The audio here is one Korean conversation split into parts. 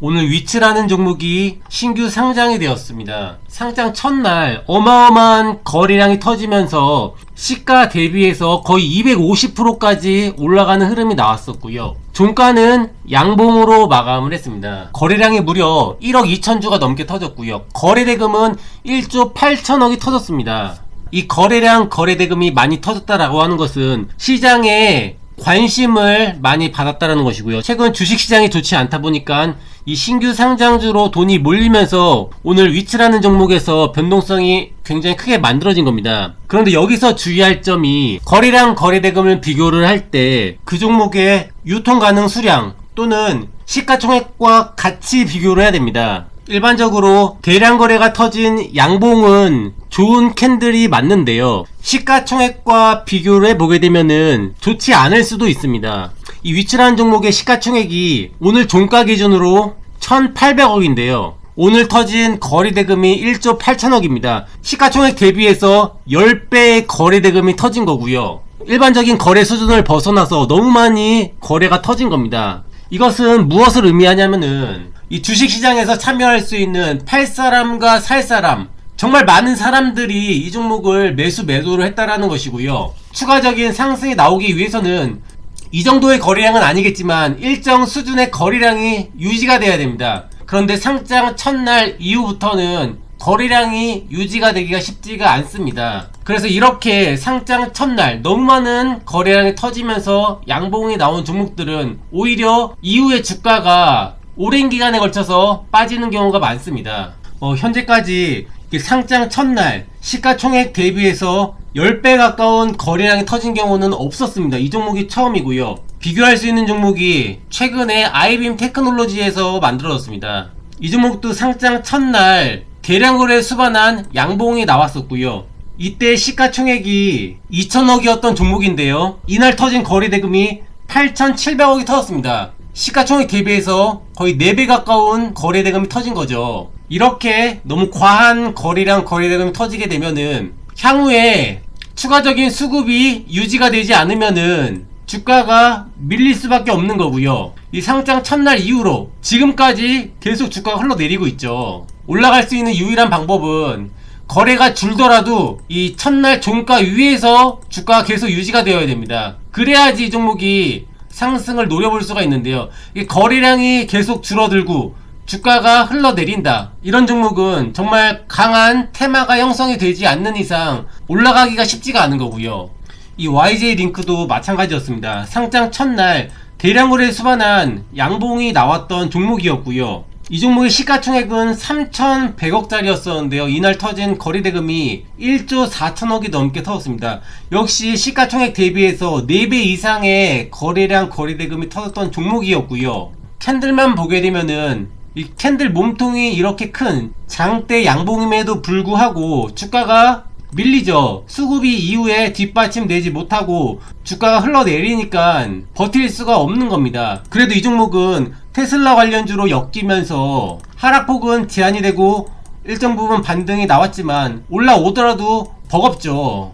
오늘 위치라는 종목이 신규 상장이 되었습니다. 상장 첫날 어마어마한 거래량이 터지면서 시가 대비해서 거의 250%까지 올라가는 흐름이 나왔었고요. 종가는 양봉으로 마감을 했습니다. 거래량이 무려 1억 2천 주가 넘게 터졌고요. 거래대금은 1조 8천억이 터졌습니다. 이 거래량 거래대금이 많이 터졌다라고 하는 것은 시장에 관심을 많이 받았다라는 것이고요. 최근 주식시장이 좋지 않다 보니까 이 신규 상장주로 돈이 몰리면서 오늘 위치라는 종목에서 변동성이 굉장히 크게 만들어진 겁니다. 그런데 여기서 주의할 점이 거래량 거래대금을 비교를 할 때 그 종목의 유통 가능 수량 또는 시가총액과 같이 비교를 해야 됩니다. 일반적으로 대량 거래가 터진 양봉은 좋은 캔들이 맞는데요. 시가총액과 비교를 해보게 되면은 좋지 않을 수도 있습니다. 이 위치라는 종목의 시가총액이 오늘 종가 기준으로 1,800억인데요. 오늘 터진 거래대금이 1조 8천억입니다. 시가총액 대비해서 10배의 거래대금이 터진 거고요. 일반적인 거래 수준을 벗어나서 너무 많이 거래가 터진 겁니다. 이것은 무엇을 의미하냐면은 이 주식시장에서 참여할 수 있는 팔 사람과 살 사람 정말 많은 사람들이 이 종목을 매수 매도를 했다라는 것이고요. 추가적인 상승이 나오기 위해서는 이 정도의 거래량은 아니겠지만 일정 수준의 거래량이 유지가 돼야 됩니다. 그런데 상장 첫날 이후부터는 거래량이 유지가 되기가 쉽지가 않습니다. 그래서 이렇게 상장 첫날 너무 많은 거래량이 터지면서 양봉이 나온 종목들은 오히려 이후에 주가가 오랜 기간에 걸쳐서 빠지는 경우가 많습니다. 어, 현재까지 이 상장 첫날 시가총액 대비해서 10배 가까운 거래량이 터진 경우는 없었습니다. 이 종목이 처음이고요. 비교할 수 있는 종목이 최근에 아이빔 테크놀로지에서 만들어졌습니다. 이 종목도 상장 첫날 대량 거래 수반한 양봉이 나왔었고요. 이때 시가총액이 2천억이었던 종목인데요. 이날 터진 거래 대금이 8,700억이 터졌습니다. 시가총액 대비해서 거의 4배 가까운 거래 대금이 터진 거죠. 이렇게 너무 과한 거래 대금이 터지게 되면은 향후에 추가적인 수급이 유지가 되지 않으면은 주가가 밀릴 수밖에 없는 거고요. 이 상장 첫날 이후로 지금까지 계속 주가가 흘러내리고 있죠. 올라갈 수 있는 유일한 방법은 거래가 줄더라도 이 첫날 종가 위에서 주가가 계속 유지가 되어야 됩니다. 그래야지 이 종목이 상승을 노려볼 수가 있는데요. 이 거래량이 계속 줄어들고 주가가 흘러내린다. 이런 종목은 정말 강한 테마가 형성이 되지 않는 이상 올라가기가 쉽지가 않은 거고요. 이 YJ 링크도 마찬가지였습니다. 상장 첫날 대량 거래 수반한 양봉이 나왔던 종목이었고요. 이 종목의 시가총액은 3,100억짜리였었는데요. 이날 터진 거래대금이 1조 4천억이 넘게 터졌습니다. 역시 시가총액 대비해서 4배 이상의 거래량 거래대금이 터졌던 종목이었고요. 캔들만 보게 되면은 이 캔들 몸통이 이렇게 큰 장대 양봉임에도 불구하고 주가가 밀리죠. 수급이 이후에 뒷받침되지 못하고 주가가 흘러내리니까 버틸 수가 없는 겁니다. 그래도 이 종목은 테슬라 관련주로 엮이면서 하락폭은 제한이 되고 일정 부분 반등이 나왔지만 올라오더라도 버겁죠.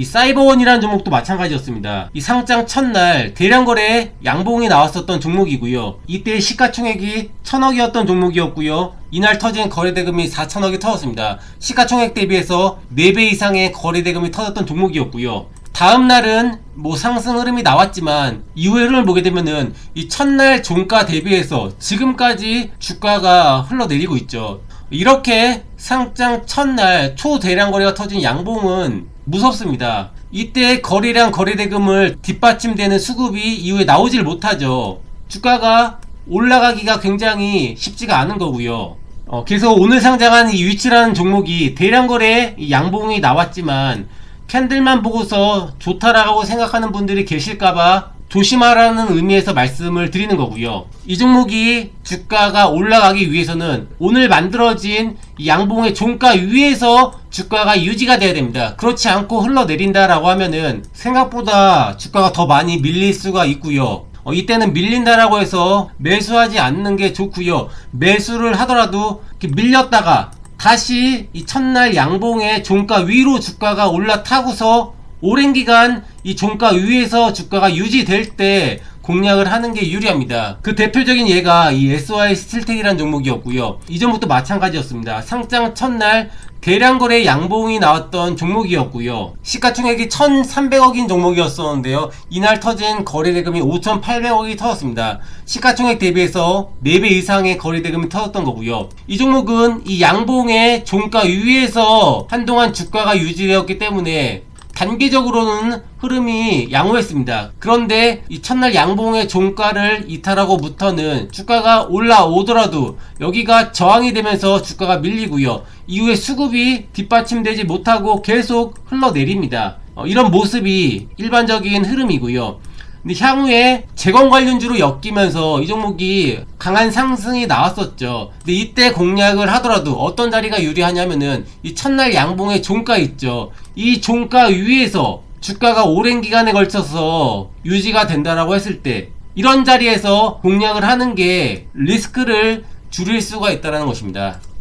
이 사이버원이라는 종목도 마찬가지였습니다. 이 상장 첫날 대량 거래에 양봉이 나왔었던 종목이고요. 이때 시가총액이 천억이었던 종목이었고요. 이날 터진 거래대금이 4천억이 터졌습니다. 시가총액 대비해서 4배 이상의 거래대금이 터졌던 종목이었고요. 다음 날은 뭐 상승 흐름이 나왔지만 이후의 흐름을 보게 되면은 이 첫날 종가 대비해서 지금까지 주가가 흘러내리고 있죠. 이렇게 상장 첫날 초대량 거래가 터진 양봉은 무섭습니다. 이때 거래량 거래대금을 뒷받침되는 수급이 이후에 나오질 못하죠. 주가가 올라가기가 굉장히 쉽지가 않은 거고요. 어, 그래서 오늘 상장한 이 위치라는 종목이 대량 거래에 이 양봉이 나왔지만 캔들만 보고서 좋다라고 생각하는 분들이 계실까봐 조심하라는 의미에서 말씀을 드리는 거고요. 이 종목이 주가가 올라가기 위해서는 오늘 만들어진 이 양봉의 종가 위에서 주가가 유지가 돼야 됩니다. 그렇지 않고 흘러내린다라고 하면은 생각보다 주가가 더 많이 밀릴 수가 있고요. 어, 이때는 밀린다라고 해서 매수하지 않는 게 좋고요. 매수를 하더라도 밀렸다가 다시 이 첫날 양봉의 종가 위로 주가가 올라타고서 오랜 기간 이 종가 위에서 주가가 유지될 때 공략을 하는 게 유리합니다. 그 대표적인 예가 이 SY 스틸텍이라는 종목이었고요. 이전부터 마찬가지였습니다. 상장 첫날 대량 거래 양봉이 나왔던 종목이었고요. 시가총액이 1,300억인 종목이었었는데요. 이날 터진 거래 대금이 5,800억이 터졌습니다. 시가총액 대비해서 4배 이상의 거래 대금이 터졌던 거고요. 이 종목은 이 양봉의 종가 위에서 한동안 주가가 유지되었기 때문에 단기적으로는 흐름이 양호했습니다. 그런데 이 첫날 양봉의 종가를 이탈하고부터는 주가가 올라오더라도 여기가 저항이 되면서 주가가 밀리고요. 이후에 수급이 뒷받침되지 못하고 계속 흘러내립니다. 어, 이런 모습이 일반적인 흐름이고요. 근데 향후에 재건 관련주로 엮이면서 이 종목이 강한 상승이 나왔었죠. 근데 이때 공략을 하더라도 어떤 자리가 유리하냐면은 이 첫날 양봉의 종가 있죠. 이 종가 위에서 주가가 오랜 기간에 걸쳐서 유지가 된다라고 했을 때 이런 자리에서 공략을 하는 게 리스크를 줄일 수가 있다는 것입니다.